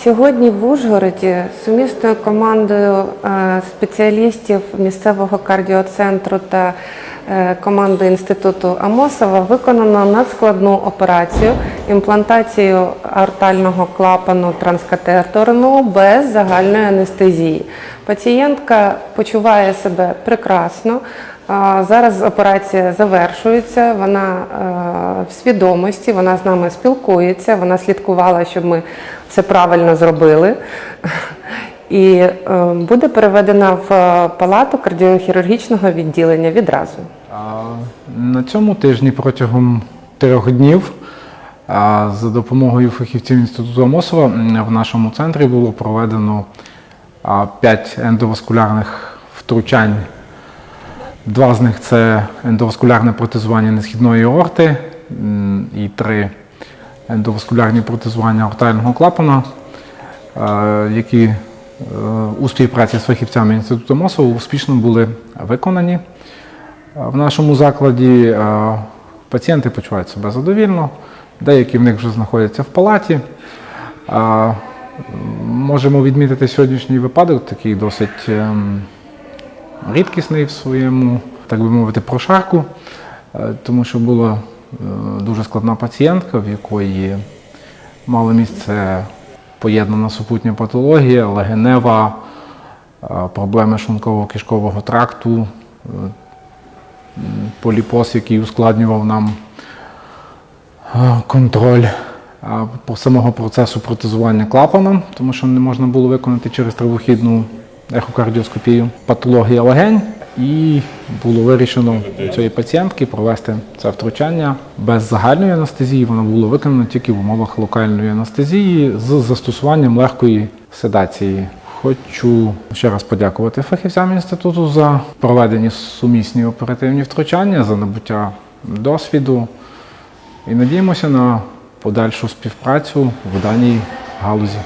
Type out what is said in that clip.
Сьогодні в Ужгороді сумісною командою е, спеціалістів місцевого кардіоцентру та е, команди інституту Амосова виконано надскладну операцію імплантацію аортального клапану транскатеторного без загальної анестезії. Пацієнтка почуває себе прекрасно. Зараз операція завершується. Вона е, в свідомості, вона з нами спілкується. Вона слідкувала, щоб ми все правильно зробили. І е, буде переведена в палату кардіохірургічного відділення відразу. На цьому тижні протягом трьох днів за допомогою фахівців інституту Амосова в нашому центрі було проведено а, п'ять ендоваскулярних втручань. Два з них це ендоваскулярне протезування несхідної аорти і три ендоваскулярні протезування аортального клапана, які е, у співпраці з фахівцями інституту Амосова успішно були виконані. В нашому закладі пацієнти почувають себе задовільно, деякі в них вже знаходяться в палаті. Можемо відмітити сьогоднішній випадок, такий досить ем, рідкісний в своєму, так би мовити, прошарку, е, тому що була е, дуже складна пацієнтка, в якої мало місце поєднана супутня патологія, легенева, е, проблеми шлунково-кишкового тракту, е, поліпоз, який ускладнював нам е, контроль е, самого процесу протезування клапана, тому що не можна було виконати через тривохідну ехокардіоскопію патологія легень. І було вирішено цієї пацієнтки провести це втручання без загальної анестезії. Воно було виконано тільки в умовах локальної анестезії з застосуванням легкої седації. Хочу ще раз подякувати фахівцям інституту за проведені сумісні оперативні втручання, за набуття досвіду і надіємося на подальшу співпрацю в даній галузі.